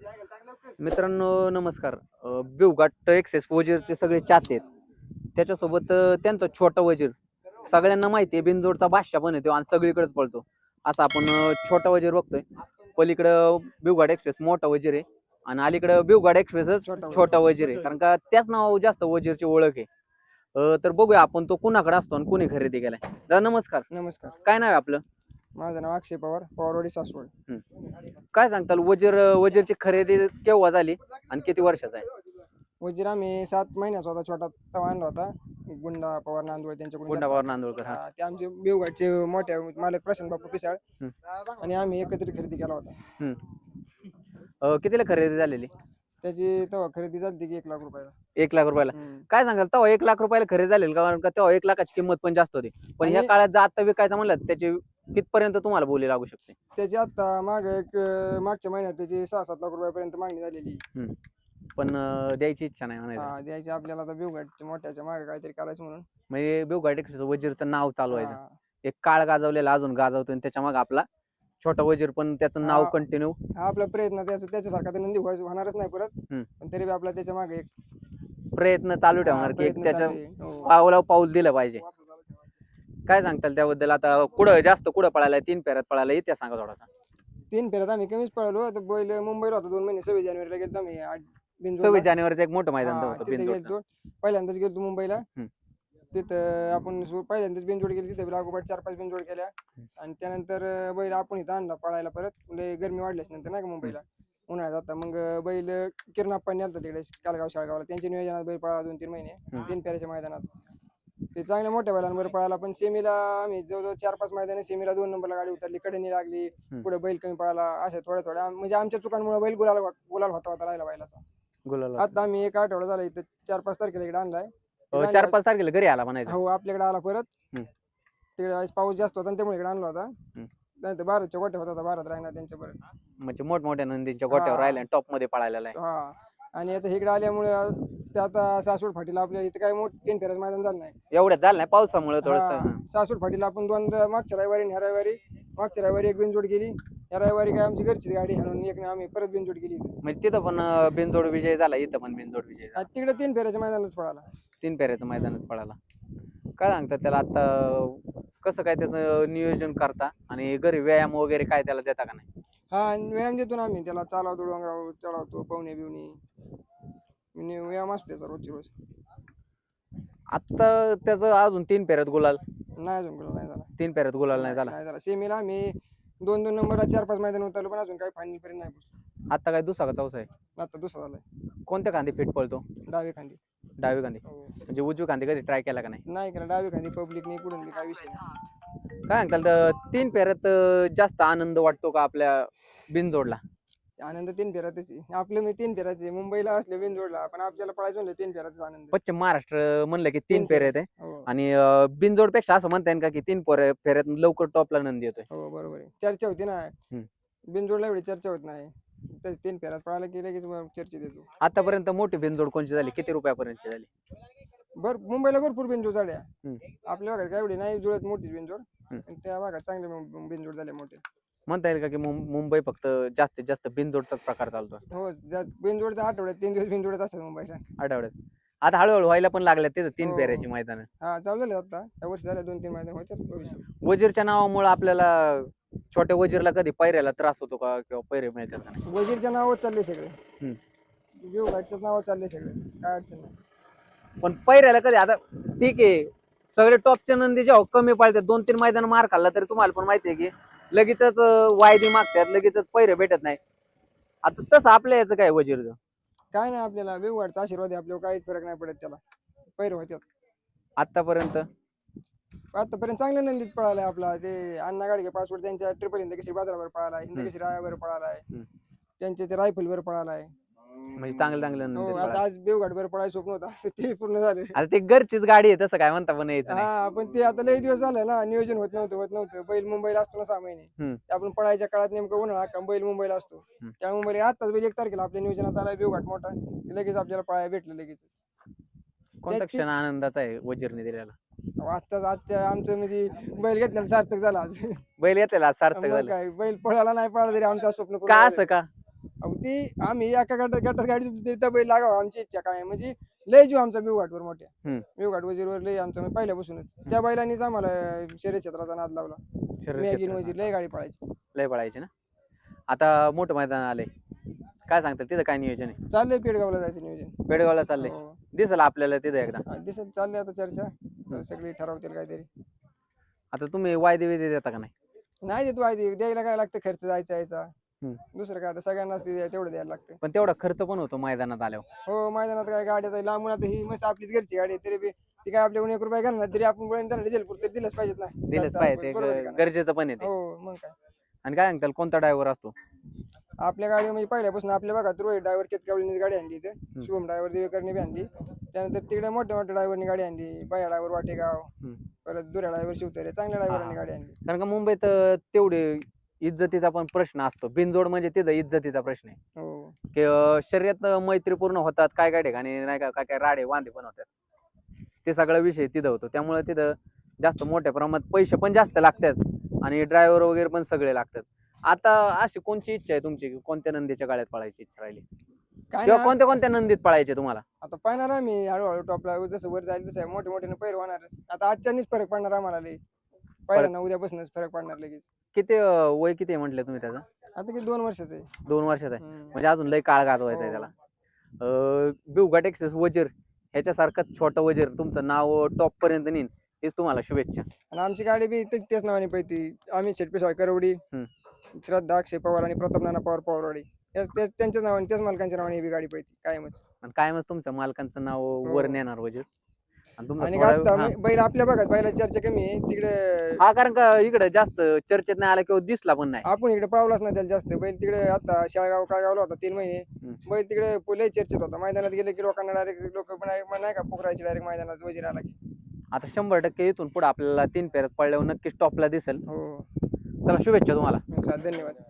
मित्रांनो नमस्कार. बिवघाट एक्सेस वजीरचे सगळे चाहते आहेत. त्याच्यासोबत त्यांचा छोटा वजीर. सगळ्यांना माहिती आहे बिनजोडचा बादशाह पण येतो आणि सगळीकडेच पळतो. असा आपण छोटा वजीर बघतोय. पलीकडं बिवघाट एक्सप्रेस मोठा वजीर आहे आणि अलीकडं बिवघाट एक्सप्रेसच छोटा वजीर. आहे. कारण का त्याच नाव जास्त वजीरची ओळख आहे. तर बघूया आपण तो कुणाकडे असतो आणि कोणी खरेदी केलाय. दादा नमस्कार. नमस्कार. काय नाव आहे आपलं? माझं नाव अक्षय पवार पवारवाडी सासवड. काय सांगताल? वजीर वजीरची खरेदी केव्हा झाली आणि किती वर्षाचा आहे? वजीर आम्ही सात महिन्याचा होता छोटा तवा आणला होता. गुंडा पवार नांदुळे त्यांच्याकडून गुंडाबावर नांदोळकर हा. हा, ते आमचे बेवघाटचे मोठे मालक प्रशांत बापू पिसाळ हम्म. आणि आम्ही एकत्रित खरेदी केला होता. अं, कितीला खरेदी झालेली? त्याची तेव्हा खरेदी झाली की एक लाख रुपयाला. एक लाख रुपयाला. हम्म. काय सांगाल तेव्हा एक लाख रुपयाला खरेदी झालेली कारण का तेव्हा एक लाखाची किंमत पण जास्त होती. पण ह्या आणि- काळात जर आता विकायचं म्हणलं तर त्याची कितपर्यंत तुम्हाला बोली लागू शकते त्याची आता माग एक अं, मागच्या महिन्यात त्याची सहा सात लाख रुपयापर्यंत मागणी झालेली पण अं, द्यायची इच्छा नाही म्हणायचं हा, द्यायची आपल्याला आता बेवघाटच्या मोठ्याच्या मागे काहीतरी करायचं म्हणून म्हणजे बेवघाट वजीरचं नाव चालू आहे हा. एक काळ गाजवलेला अजून गाजवतो आणि त्याच्यामागे आपला छोटा वजीर पण त्याचं नाव हा. कंटिन्यू हा आपला प्रयत्न त्याचा त्याच्यासारखा तर नंदी व्हायचं- होणारच नाही परत हम्म. पण तरी बी आपला त्याच्यामागे एक प्रयत्न चालू ठेवणार की एक प्रयत्न त्याच्या चालू आहे. हो. पावला पाऊल दिलं पाहिजे काय सांगताल त्याबद्दल? आता कुठं जास्त कुठं पळायला तीन पेऱ्यात पळायला इतिहास सांगा थोडासा. तीन फेऱ्यात आम्ही कमीच पळलो. आता बैल मुंबईला होता दोन महिने सव्वीस जानेवारीला गेलो आम्ही. आठ बिनजोडला. सव्वीस जानेवारीचं एक मोठं मैदान हा, होतं तिथे बिनजोडचं. गेलतो. पहिल्यांदाच गेलतो मुंबईला. हम्म. तिथं आपण सु- पहिल्यांदाच बिनजोड केली तिथे लागोपाठ चार पाच बिनजोड केल्या. आणि त्यानंतर अं, बैल आपण इथं आणला पळायला परत. लय गरमी वाढल्याच नंतर नाही का मुंबईला? उन्हाळ्यात आता. मग अं, बैल किरण आप्पांनी आलता तिकडे कालगाव शाळगावला त्यांच्या नियोजनात बैल पळाला दोन तीन महिने. हम्म. तीन फेऱ्याच्या मैदानात. ते चांगल्या मोठ्या बैलांवर पळाला पण सेमीला आम्ही जवळजवळ चार पाच मैदान सेमीला दोन नंबरला गाडी उतरली कडनी लागली पुढे बैल कमी पळाला अशा थोड्या थोड्या म्हणजे आमच्या चुकांमुळे बैल गुलाल गुलाल होता होता राहिला बैलाचा. गुलाल आता आम्ही एक आठवडा झाला इथं चार पाच तारखेला इकडे आणलाय. अं, चार पाच तारखेला घरी आला म्हणायचं. हो आपल्याकडे आला परत. हम्म. तिकडे आज पाऊस जास्त होता आणि त्यामुळे इकडे आणला होता. हम्म. नंतर भारतच्या गोट्या होता भारत राहणार त्यांच्या परत म्हणजे मोठमोठ्या नंदींच्या गोट्यावर हा. राहिल्या टॉपमध्ये पळायला आहे. हा. आणि आता इकडे आल्यामुळे ते आता सासूड फाटीला आपल्या इथं काही मोठ तीन फेऱ्याचं मैदान झालं नाही. एवढ्यात झालं नाही पावसामुळे हा, थोडस? सासूड फाटीला आपण दोनदा मागच्या रविवारी आणि ह्या रविवारी मागच्या रविवारी एक बिनजोड केली. या रविवारी काय आमची घरचीच गाडी हाणून एक आम्ही परत बिनजोड केली इथं. म्हणजे तिथं पण अं, बिनजोड विजय झाला इथं पण बिनजोड विजय झाला. तिकडे तीन फेऱ्याच्या मैदानच पळाला. तीन पेऱ्याचं मैदानच पळाला. काय सांगतात त्याला आता कसं काय त्याचं नियोजन करता? आणि घरी व्यायाम वगैरे काय त्याला देता का नाही? हा आणि व्यायाम देतो ना आम्ही. त्याला चालवतो डोंगरावर चढवतो पवने बिवणी आणि व्यायाम असतो त्याचा रोजची रोज. आता त्याचं अजून तीन पेऱ्यात गुलाल. नाही अजून गुलाल नाही झाला. तीन पेऱ्यात गुलाल नाही झाला. नाही झाला. सेमीला आम्ही दोन दोन नंबरला चार पाच मैदान उतरलो पण अजून काही फायनल पर्यंत नाही पोहोचलो आता काय दुसरा का चौसा आहे? आता दुसरा झालाय. कोणत्या खांदी फिट पळतो? डावी खांदी. डावी खांदी. हो. म्हणजे उजवी खांदी कधी ट्राय केला का नाही? नाही केला. डावी खांदी पब्लिक नाही कुठून बी काय विषय नाही. काय सांगताल तर तीन पेऱ्यात अं, जास्त आनंद वाटतो का आपल्या बिनजोडला? आनंद तीन फेऱ्यातच आहे. आपलं मी तीन फेऱ्याचे मुंबईला असले जोडला पण आपल्याला पळायचं म्हणलं तीन फेऱ्याचा आनंद. पश्चिम महाराष्ट्र म्हणलं की तीन पेऱ्यात आहे. हो. आणि बिनजोडपेक्षा असं म्हणता येईल का की तीन पोरे फेऱ्यात लवकर टॉपला नंदी येतोय? हो बरोबर आहे. चर्चा होती ना. बिनजोडला एवढी चर्चा होत नाही. तर तीन फेऱ्यात पळायला की लगेच मग चर्चेत येतो. आतापर्यंत मोठी बिनजोड कोणची झाली? किती रुपयापर्यंतची झाली? भर मुंबईला भरपूर बिनजोड झाल्या. हम्म. आपल्या भागात काय एवढी नाही जुळत मोठीच बिनजोड. हम्म. त्या भागात चांगले बिन- बिनजोड झाले मोठे. म्हणता येईल का की मुं- मुंबई फक्त जास्तीत जास्त बिनजोडचाच प्रकार चालतोय? हो बिनजोडचा आठवड्यात तीन दिवस बिनजोडच असतात मुंबईला. आठवड्यात. आता हळूहळू व्हायला पण लागल्या तिथं तीन हो. पेऱ्याची मैदान. हा चालू झाले आता. या वर्षी झाले दोन तीन महिने होतात भविष्यात. वजीरच्या नावामुळे आपल्याला छोट्या वजीरला कधी पैऱ्याला त्रास होतो का किंवा पैरे मिळतात का? नाही वजीरच्या नावावर चालले सगळे. हम्म. व्यू घाटच्याच नावावर चालले सगळे. काय अडचण नाही. पण पैऱ्याला कधी आता ठीक आहे सगळे टॉपच्या नंदी जेव्हा कमी पाळतात दोन तीन मैदान मार खाल्ला तरी तुम्हाला पण माहिती आहे की लगेचच वायदी मागतात लगेचच पैरे भेटत नाही. आता तसं आपल्या याचं काय वजीरचं? काय नाही आपल्याला व्यवहारचा आशीर्वाद आहे आपल्यावर काहीच फरक नाही पडत त्याला. पैर होत्यात. आतापर्यंत आतापर्यंत चांगल्या नंदीत पळालाय आपला ते अण्णा गाडगे पासवर्ड त्यांच्या ट्रिपल हिंद केसरी बाजारावर पळालाय हिंद हम्म. केसरी रायावर पळालाय. हम्म. त्यांचे ते रायफलवर पळालाय. म्हणजे चांगलं चांगलं हो आता पळालं. आज बेवघाटवर पळायचं स्वप्न होतं ते पूर्ण झाले. आता ते घरचीच गाडी आहे तसं काय म्हणता पण यायचं नाही. हा पण ते आता लई दिवस झालं ना नियोजन होत नव्हतं होत नव्हतं. बैल मुंबईला असतो ना सहा महिने. ते आपण पळायच्या काळात नेमकं उन्हाळा का बैल मुंबईला असतो. हम्म. त्या मुंबईला आताच बैल एक तारखेला आपल्या नियोजनात आलाय बेवघाट मोठा. ते लगेच आपल्याला पळायला भेटलं लगेच कोणता त्याची- क्षण आनंदाचा आहे वजीरने दिलेला? आजचा आजच्या आमचं म्हणजे बैल घेतल्याला सार्थक झाला आज. बैल येतलेला सार्थक मग झालं. काय बैल पळाला नाही पळाला तरी आमचं स्वप्न पूर्ण का झालं. असं का? अहो ती आम्ही एका गटात गटात गाडी तर बैल लागावं आमची इच्छा काय आहे. म्हणजे लय जीव आमचा बिवघाटवर मोठ्या. हम्म. बिवघाट वजीरवर लय आमचा म्हणजे पहिल्यापासूनच. त्या बैलांनीच आम्हाला शर्यत क्षेत्राचा नाद लावला. मॅगिन. वजीर लय गाडी पळायची. लय पळायचे ना? आता मोठं मैदान आलंय. काय सांगतात तिथं काय नियोजन आहे? चाललंय पेडगावला जायचं नियोजन. पेडगावला चाललंय. हो. दिसल आपल्याला तिथं एकदा. हा, दिसत चालली आता चर्चा. तर सगळी ठरवतील काहीतरी. आता तुम्ही वायदे विदे देता का नाही? नाही देतो आहे द्यायला काय लागतं खर्च जायचा यायचा. दुसरं काय आता सगळ्यांनाच ते तेवढं द्यायला लागतं पण तेवढा खर्च पण होतो मैदानात आल्यावर. हो मैदानात काय गाड्या जाईल लांबून आता ही मस्त आपलीच घरची गाडी आहे, तरी बी ती काय आपल्याकडून एक रुपये घालणार तरी आपण बोलून त्यांना डिझेल पुरते दिलंच पाहिजेत ना. दिलंच पाहिजे आपण, बरोबर आहे ते का नाही? गरजेचं पण आहे ते. हो मग काय. आणि काय सांगताल कोणता ड्रायव्हर असतो? आपल्या गाडी म्हणजे पहिल्यापासून आपल्या भागात रोहित ड्रायव्हर केतकावलीने गाडी आणली इथं शिवम ड्रायव्हर देवेकरने बी आणली. त्यानंतर तिकडे मोठ्या मोठ्या ड्रायव्हरनी गाडी आणली बाया ड्रायव्हर वाटेगाव हम्म. परत दुऱ्या ड्रायव्हर शिवतरे चांगल्या ड्रायव्हरांनी. गाडी आणली. कारण का मुंबईत अं, तेवढे इज्जतीचा पण प्रश्न असतो. बिनजोड म्हणजे तिथं इज्जतीचा प्रश्न आहे. हो. की अं, शर्यत मैत्रीपूर्ण होतात काय काय ठिकाणी नाही का काय काय राडे वांदे पण होतात ते सगळा विषय तिथं होतो. त्यामुळे तिथं जास्त मोठ्या प्रमाणात पैसे पण जास्त लागतात आणि ड्रायव्हर वगैरे पण सगळे लागतात. आता अशी कोणची इच्छा आहे तुमची? की कोणत्या नंदीच्या गाड्यात पळायची इच्छा राहिली? काय किंवा नाही कोणत्या कोणत्या नंदीत पळायचे तुम्हाला? आता पाहणार आम्ही हळूहळू टॉपला जसं वर जाईल तसं मोठे मोठे पैर होणार आता आजच्यानीच फरक पडणार आम्हाला लई. पहिल्यांदा उद्यापासूनच फरक पडणार लगेच. किती अं, वय किती आहे म्हटलं तुम्ही त्याचं? आता किती दोन वर्षाचं आहे. दोन वर्षाचं आहे. हम्म. म्हणजे अजून लय काळ गाजवायचा आहे हो. त्याला. अं, बिवघाट एक्सेस वजीर ह्याच्यासारखं छोटं वजीर तुमचं नाव टॉप पर्यंत नेईन हेच तुम्हाला शुभेच्छा. आणि आमची गाडी बी तेच त्याच नावाने पळती. आम्ही शेटपेशा करवडी श्रद्धा अक्षय पवार आणि प्रताप नाना पवार पवारवाडी. त्याच त्याच- त्यांच्याच नावाने त्याच मालकांच्या नावाने ही बी गाडी पळती. कायमच. आणि कायमच तुमच्या मालकांचं नाव वर हो. नेणार वजीर. आणि तुमचा आणि थोडा- आता हा. मी- बैल आपल्या भागात बैलाची चर्चा कमी आहे. तिकडे हा कारण का इकडे जास्त चर्चेत नाही आला किंवा दिसला पण नाही. आपण इकडे पळवलाच नाही त्याला जास्त. बैल तिकडे आता शाळगाव काळगावला होता तीन महिने. बैल तिकडे पुले चर्चेत होता. मैदानात गेले की लोकांना डायरेक्ट लोक नाही का पोखरायचे डायरेक्ट मैदानात वजीर आला की. आता शंभर टक्के इथून पुढे आपल्याला तीन फेऱ्यात पडल्यावर नक्कीच टॉपला दिसेल. हो. चला शुभेच्छा तुम्हाला. चालेल. धन्यवाद.